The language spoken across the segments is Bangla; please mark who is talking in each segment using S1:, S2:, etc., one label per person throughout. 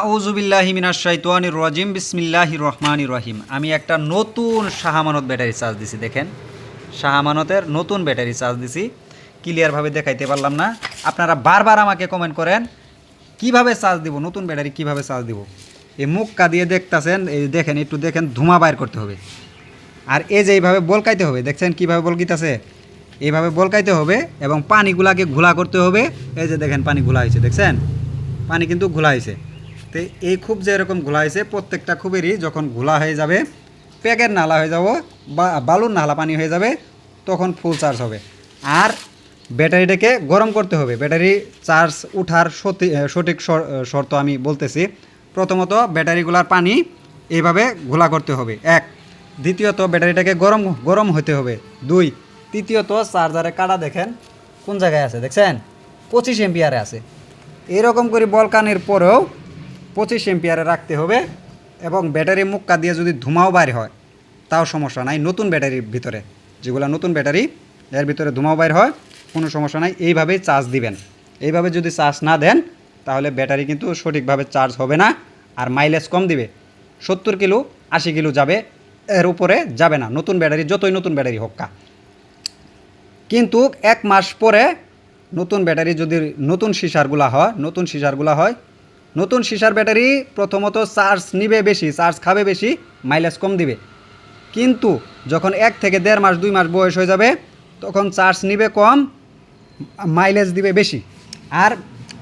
S1: আউজুবিল্লাহি মিনাশ শাইতানির রাজিম, বিসমিল্লাহির রহমানির রহিম। আমি একটা নতুন শাহামানত ব্যাটারি চার্জ দিছি, দেখেন। শাহামানতের নতুন ব্যাটারি চার্জ দিছি। ক্লিয়ারভাবে দেখাইতে পারলাম না। আপনারা বারবার আমাকে কমেন্ট করেন, কীভাবে চার্জ দিব, নতুন ব্যাটারি কীভাবে চার্জ দিব? এই মুখকা দিয়ে দেখতাছেন, এই দেখেন, একটু দেখেন, ধুমা বাইর করতে হবে। আর এই যে এইভাবে বলকাইতে হবে, দেখছেন কীভাবে বলকিতাছে? এইভাবে বলকাইতে হবে এবং পানিগুলাকে ঘোলা করতে হবে। এই যে দেখেন, পানি ঘোলা হয়েছে, দেখছেন? পানি কিন্তু ঘোলা হয়েছে। তো এই খুব যে এরকম ঘোলা হয়েছে, প্রত্যেকটা খুবেরই যখন ঘোলা হয়ে যাবে, প্যাকের নালা হয়ে যাব বা বালুর নালা পানি হয়ে যাবে, তখন ফুল চার্জ হবে। আর ব্যাটারিটাকে গরম করতে হবে। ব্যাটারি চার্জ উঠার সঠিক শর্ত আমি বলতেছি। প্রথমত ব্যাটারিগুলার পানি এইভাবে ঘোলা করতে হবে। এক, দ্বিতীয়ত ব্যাটারিটাকে গরম গরম হতে হবে। দুই, তৃতীয়ত চার্জারে কাটা দেখেন, কোন জায়গায় আছে, দেখছেন? পঁচিশ এম্পিয়ারে আছে। এরকম করে বলকানের পরেও পঁচিশ এম্পিয়ারে রাখতে হবে এবং ব্যাটারি মুক্কা দিয়ে যদি ধুমাও বাইর হয়, তাও সমস্যা নাই। নতুন ব্যাটারির ভিতরে, যেগুলো নতুন ব্যাটারি, এর ভিতরে ধুমাও বাইর হয়, কোনো সমস্যা নাই। এইভাবেই চার্জ দিবেন। এইভাবে যদি চার্জ না দেন, তাহলে ব্যাটারি কিন্তু সঠিকভাবে চার্জ হবে না আর মাইলেজ কম দিবে। সত্তর কিলো, আশি কিলো যাবে, এর উপরে যাবে না। নতুন ব্যাটারি, যতই নতুন ব্যাটারি হোক কা। কিন্তু এক মাস পরে নতুন ব্যাটারি যদি নতুন সিসারগুলা হয়, নতুন সিসারগুলা হয় নতুন সিসার ব্যাটারি প্রথমত চার্জ নিবে বেশি, চার্জ খাবে বেশি, মাইলেজ কম দিবে। কিন্তু যখন এক থেকে দেড় মাস, দুই মাস বয়স হয়ে যাবে, তখন চার্জ নিবে কম, মাইলেজ দিবে বেশি। আর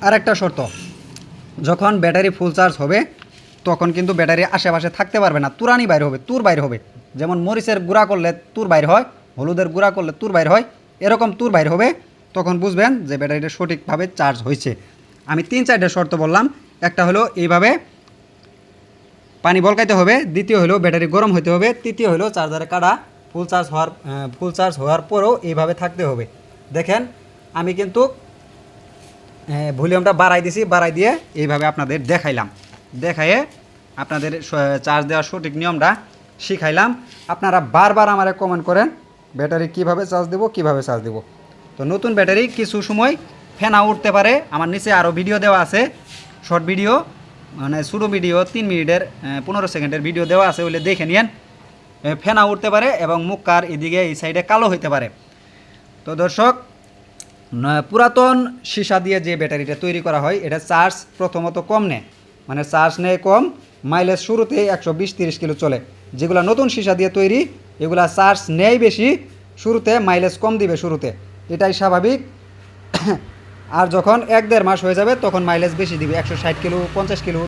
S1: আরেকটা শর্ত, যখন ব্যাটারি ফুল চার্জ হবে, তখন কিন্তু ব্যাটারি আশেপাশে থাকতে পারবে না, তুরানি বাইর হবে, তুর বাইর হবে। যেমন মরিচের গুঁড়া করলে তুর বাইর হয়, হলুদের গুঁড়া করলে তুর বাইর হয়, এরকম তুর বাইর হবে, তখন বুঝবেন যে ব্যাটারিটা সঠিকভাবে চার্জ হয়েছে। আমি তিন চারটে শর্ত বললাম একটা হলো এইভাবে পানি বলকাইতে হবে, দ্বিতীয় হলো ব্যাটারি গরম হতে হবে, তৃতীয় হলো চার্জারে কাটা ফুল চার্জ হওয়ার ফুল চার্জ হওয়ার পরেও এইভাবে থাকতে হবে। দেখেন, আমি কিন্তু ভলিউমটা বাড়াই দিছি, বাড়াই দিয়ে এইভাবে আপনাদের দেখাইলাম। দেখাইয়ে আপনাদের চার্জ দেওয়ার সঠিক নিয়মটা শিখাইলাম। আপনারা বারবার আমারে কমেন্ট করেন, ব্যাটারি কীভাবে চার্জ দেবো, কীভাবে চার্জ দেবো। তো নতুন ব্যাটারি কিছু সময় ফেনা উঠতে পারে, আমার নিচে আরও ভিডিও দেওয়া আছে। শর্ট ভিডিও মানে ছোটো ভিডিও, তিন মিনিটের পনেরো সেকেন্ডের ভিডিও দেওয়া আছে ওইলে দেখে নিয়েন। ফেনা উঠতে পারে এবং মুখ কার এদিকে, এই সাইডে কালো হইতে পারে। তো দর্শক পুরাতন সীসা দিয়ে যে ব্যাটারিটা তৈরি করা হয়, এটা চার্জ প্রথমত কম নেয়। মানে চার্জ নেয় কম, মাইলেজ শুরুতেই একশো বিশ তিরিশ কিলো চলে। যেগুলো নতুন সীসা দিয়ে তৈরি, এগুলা চার্জ নেয় বেশি, শুরুতে মাইলেজ কম দিবে শুরুতে। এটাই স্বাভাবিক। আর যখন এক দেড় মাস হয়ে যাবে, তখন মাইলেজ বেশি দিবে। একশো ষাট কিলো, পঞ্চাশ কিলো।